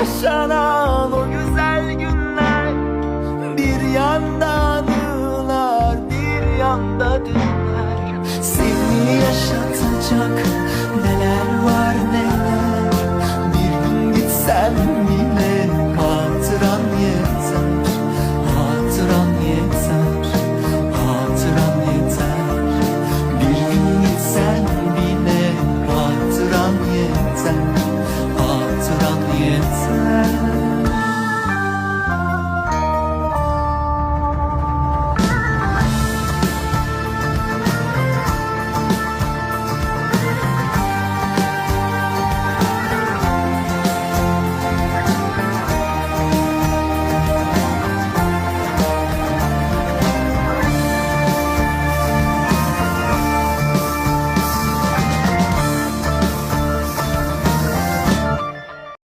Yaşanan o güzel günler. Bir yanda anılar Bir yanda dünler. Seni yaşatacak Neler var neler. Bir gün gitsen